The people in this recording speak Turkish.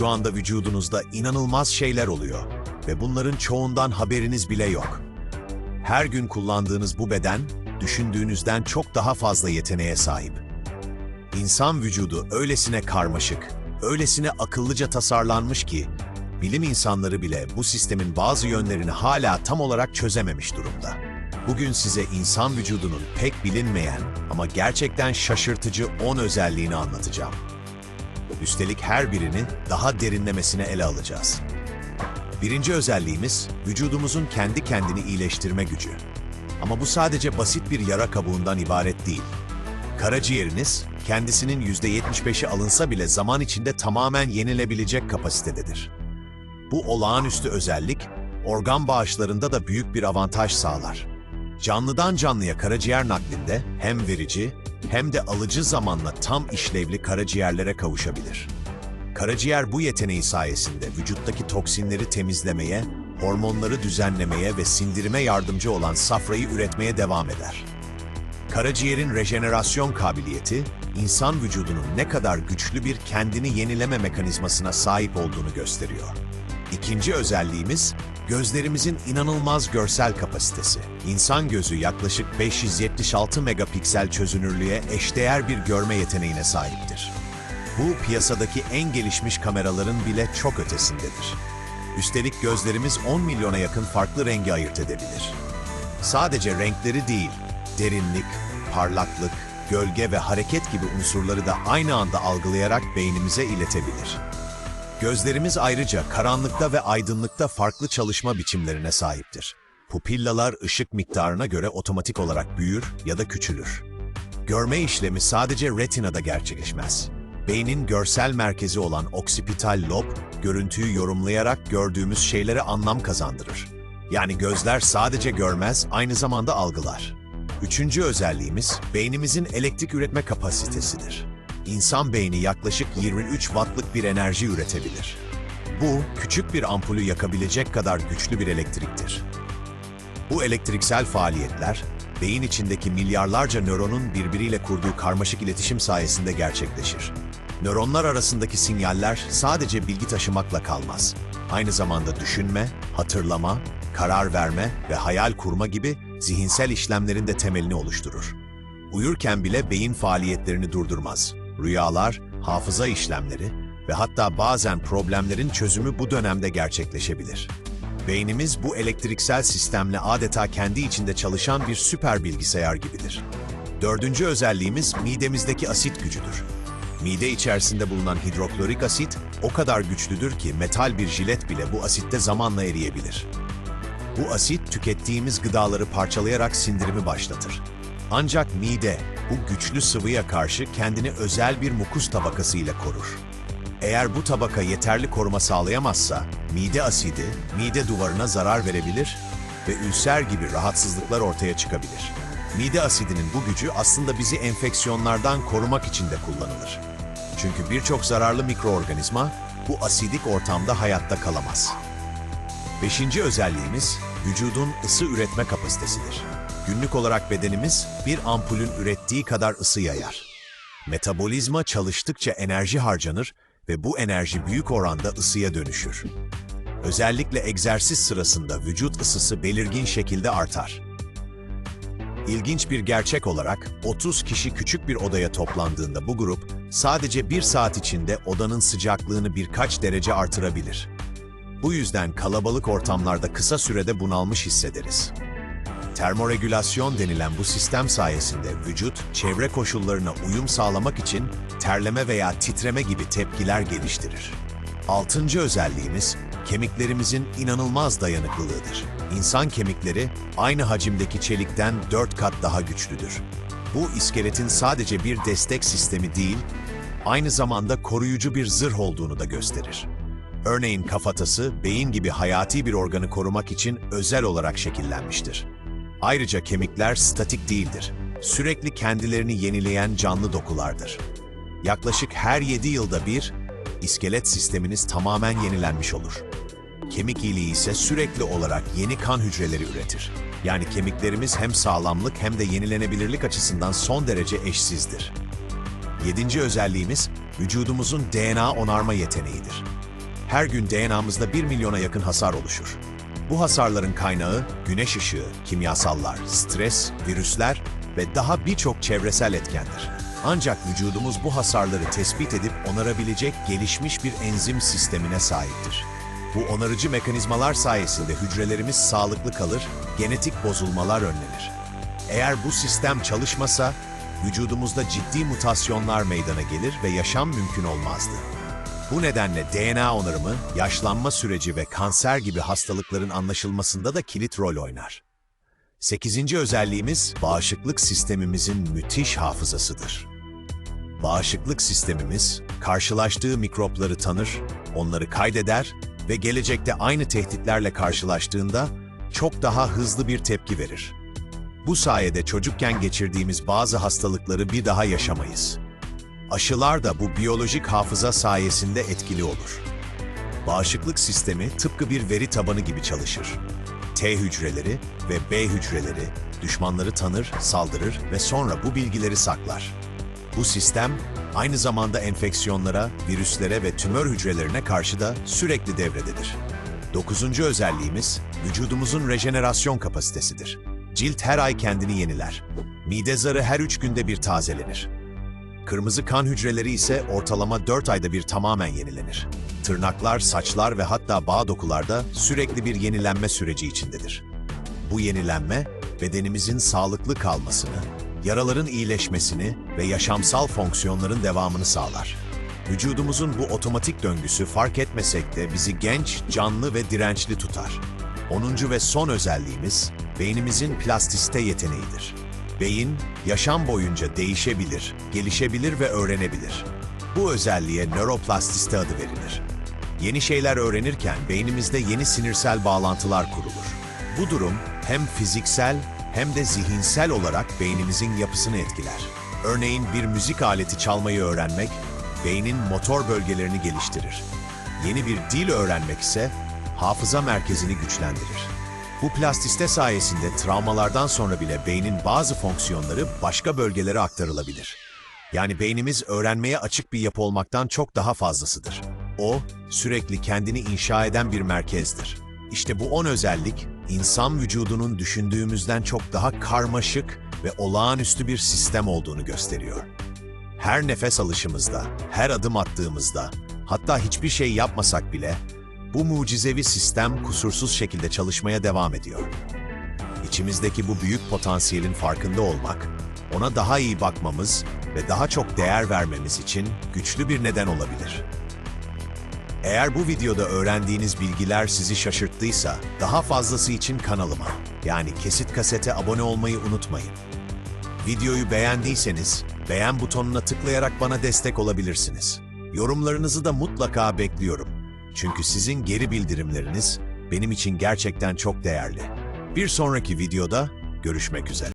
Şu anda vücudunuzda inanılmaz şeyler oluyor ve bunların çoğundan haberiniz bile yok. Her gün kullandığınız bu beden, düşündüğünüzden çok daha fazla yeteneğe sahip. İnsan vücudu öylesine karmaşık, öylesine akıllıca tasarlanmış ki, bilim insanları bile bu sistemin bazı yönlerini hala tam olarak çözememiş durumda. Bugün size insan vücudunun pek bilinmeyen ama gerçekten şaşırtıcı 10 özelliğini anlatacağım. Üstelik her birini daha derinlemesine ele alacağız. Birinci özelliğimiz vücudumuzun kendi kendini iyileştirme gücü. Ama bu sadece basit bir yara kabuğundan ibaret değil. Karaciğeriniz kendisinin %75'i alınsa bile zaman içinde tamamen yenilebilecek kapasitededir. Bu olağanüstü özellik organ bağışlarında da büyük bir avantaj sağlar. Canlıdan canlıya karaciğer naklinde hem verici hem de alıcı zamanla tam işlevli karaciğerlere kavuşabilir. Karaciğer bu yeteneği sayesinde vücuttaki toksinleri temizlemeye, hormonları düzenlemeye ve sindirime yardımcı olan safrayı üretmeye devam eder. Karaciğerin rejenerasyon kabiliyeti, insan vücudunun ne kadar güçlü bir kendini yenileme mekanizmasına sahip olduğunu gösteriyor. İkinci özelliğimiz, gözlerimizin inanılmaz görsel kapasitesi. İnsan gözü yaklaşık 576 megapiksel çözünürlüğe eşdeğer bir görme yeteneğine sahiptir. Bu piyasadaki en gelişmiş kameraların bile çok ötesindedir. Üstelik gözlerimiz 10 milyona yakın farklı rengi ayırt edebilir. Sadece renkleri değil, derinlik, parlaklık, gölge ve hareket gibi unsurları da aynı anda algılayarak beynimize iletebilir. Gözlerimiz ayrıca karanlıkta ve aydınlıkta farklı çalışma biçimlerine sahiptir. Pupillalar ışık miktarına göre otomatik olarak büyür ya da küçülür. Görme işlemi sadece retinada gerçekleşmez. Beynin görsel merkezi olan oksipital lob, görüntüyü yorumlayarak gördüğümüz şeylere anlam kazandırır. Yani gözler sadece görmez, aynı zamanda algılar. Üçüncü özelliğimiz, beynimizin elektrik üretme kapasitesidir. İnsan beyni yaklaşık 23 wattlık bir enerji üretebilir. Bu, küçük bir ampulü yakabilecek kadar güçlü bir elektriktir. Bu elektriksel faaliyetler, beyin içindeki milyarlarca nöronun birbiriyle kurduğu karmaşık iletişim sayesinde gerçekleşir. Nöronlar arasındaki sinyaller sadece bilgi taşımakla kalmaz. Aynı zamanda düşünme, hatırlama, karar verme ve hayal kurma gibi zihinsel işlemlerin de temelini oluşturur. Uyurken bile beyin faaliyetlerini durdurmaz. Rüyalar, hafıza işlemleri ve hatta bazen problemlerin çözümü bu dönemde gerçekleşebilir. Beynimiz bu elektriksel sistemle adeta kendi içinde çalışan bir süper bilgisayar gibidir. Dördüncü özelliğimiz midemizdeki asit gücüdür. Mide içerisinde bulunan hidroklorik asit o kadar güçlüdür ki metal bir jilet bile bu asitte zamanla eriyebilir. Bu asit tükettiğimiz gıdaları parçalayarak sindirimi başlatır. Ancak mide bu güçlü sıvıya karşı kendini özel bir mukus tabakası ile korur. Eğer bu tabaka yeterli koruma sağlayamazsa, mide asidi mide duvarına zarar verebilir ve ülser gibi rahatsızlıklar ortaya çıkabilir. Mide asidinin bu gücü aslında bizi enfeksiyonlardan korumak için de kullanılır. Çünkü birçok zararlı mikroorganizma bu asidik ortamda hayatta kalamaz. Beşinci özelliğimiz vücudun ısı üretme kapasitesidir. Günlük olarak bedenimiz bir ampulün ürettiği kadar ısı yayar. Metabolizma çalıştıkça enerji harcanır ve bu enerji büyük oranda ısıya dönüşür. Özellikle egzersiz sırasında vücut ısısı belirgin şekilde artar. İlginç bir gerçek olarak 30 kişi küçük bir odaya toplandığında bu grup sadece bir saat içinde odanın sıcaklığını birkaç derece artırabilir. Bu yüzden kalabalık ortamlarda kısa sürede bunalmış hissederiz. Termoregülasyon denilen bu sistem sayesinde vücut, çevre koşullarına uyum sağlamak için terleme veya titreme gibi tepkiler geliştirir. Altıncı özelliğimiz, kemiklerimizin inanılmaz dayanıklılığıdır. İnsan kemikleri aynı hacimdeki çelikten 4 kat daha güçlüdür. Bu iskeletin sadece bir destek sistemi değil, aynı zamanda koruyucu bir zırh olduğunu da gösterir. Örneğin kafatası, beyin gibi hayati bir organı korumak için özel olarak şekillenmiştir. Ayrıca kemikler statik değildir. Sürekli kendilerini yenileyen canlı dokulardır. Yaklaşık her 7 yılda bir, iskelet sisteminiz tamamen yenilenmiş olur. Kemik iliği ise sürekli olarak yeni kan hücreleri üretir. Yani kemiklerimiz hem sağlamlık hem de yenilenebilirlik açısından son derece eşsizdir. Yedinci özelliğimiz, vücudumuzun DNA onarma yeteneğidir. her gün DNA'mızda 1 milyona yakın hasar oluşur. Bu hasarların kaynağı güneş ışığı, kimyasallar, stres, virüsler ve daha birçok çevresel etkendir. Ancak vücudumuz bu hasarları tespit edip onarabilecek gelişmiş bir enzim sistemine sahiptir. Bu onarıcı mekanizmalar sayesinde hücrelerimiz sağlıklı kalır, genetik bozulmalar önlenir. Eğer bu sistem çalışmasa, vücudumuzda ciddi mutasyonlar meydana gelir ve yaşam mümkün olmazdı. Bu nedenle DNA onarımı, yaşlanma süreci ve kanser gibi hastalıkların anlaşılmasında da kilit rol oynar. Sekizinci özelliğimiz, bağışıklık sistemimizin müthiş hafızasıdır. Bağışıklık sistemimiz, karşılaştığı mikropları tanır, onları kaydeder ve gelecekte aynı tehditlerle karşılaştığında çok daha hızlı bir tepki verir. Bu sayede çocukken geçirdiğimiz bazı hastalıkları bir daha yaşamayız. Aşılar da bu biyolojik hafıza sayesinde etkili olur. Bağışıklık sistemi tıpkı bir veri tabanı gibi çalışır. T hücreleri ve B hücreleri düşmanları tanır, saldırır ve sonra bu bilgileri saklar. Bu sistem aynı zamanda enfeksiyonlara, virüslere ve tümör hücrelerine karşı da sürekli devrededir. Dokuzuncu özelliğimiz vücudumuzun rejenerasyon kapasitesidir. Cilt her ay kendini yeniler. Mide zarı her üç günde bir tazelenir. Kırmızı kan hücreleri ise ortalama 4 ayda bir tamamen yenilenir. Tırnaklar, saçlar ve hatta bağ dokularda sürekli bir yenilenme süreci içindedir. Bu yenilenme, bedenimizin sağlıklı kalmasını, yaraların iyileşmesini ve yaşamsal fonksiyonların devamını sağlar. Vücudumuzun bu otomatik döngüsü fark etmesek de bizi genç, canlı ve dirençli tutar. 10. ve son özelliğimiz, beynimizin plastisite yeteneğidir. Beyin, yaşam boyunca değişebilir, gelişebilir ve öğrenebilir. Bu özelliğe nöroplastisite adı verilir. Yeni şeyler öğrenirken beynimizde yeni sinirsel bağlantılar kurulur. Bu durum hem fiziksel hem de zihinsel olarak beynimizin yapısını etkiler. Örneğin bir müzik aleti çalmayı öğrenmek, beynin motor bölgelerini geliştirir. Yeni bir dil öğrenmek ise hafıza merkezini güçlendirir. Bu plastiste sayesinde travmalardan sonra bile beynin bazı fonksiyonları başka bölgelere aktarılabilir. Yani beynimiz öğrenmeye açık bir yapı olmaktan çok daha fazlasıdır. O, sürekli kendini inşa eden bir merkezdir. İşte bu 10 özellik, insan vücudunun düşündüğümüzden çok daha karmaşık ve olağanüstü bir sistem olduğunu gösteriyor. Her nefes alışımızda, her adım attığımızda, hatta hiçbir şey yapmasak bile bu mucizevi sistem kusursuz şekilde çalışmaya devam ediyor. İçimizdeki bu büyük potansiyelin farkında olmak, ona daha iyi bakmamız ve daha çok değer vermemiz için güçlü bir neden olabilir. Eğer bu videoda öğrendiğiniz bilgiler sizi şaşırttıysa, daha fazlası için kanalıma, yani Kesit Kaset'e abone olmayı unutmayın. Videoyu beğendiyseniz, beğen butonuna tıklayarak bana destek olabilirsiniz. Yorumlarınızı da mutlaka bekliyorum. Çünkü sizin geri bildirimleriniz benim için gerçekten çok değerli. Bir sonraki videoda görüşmek üzere.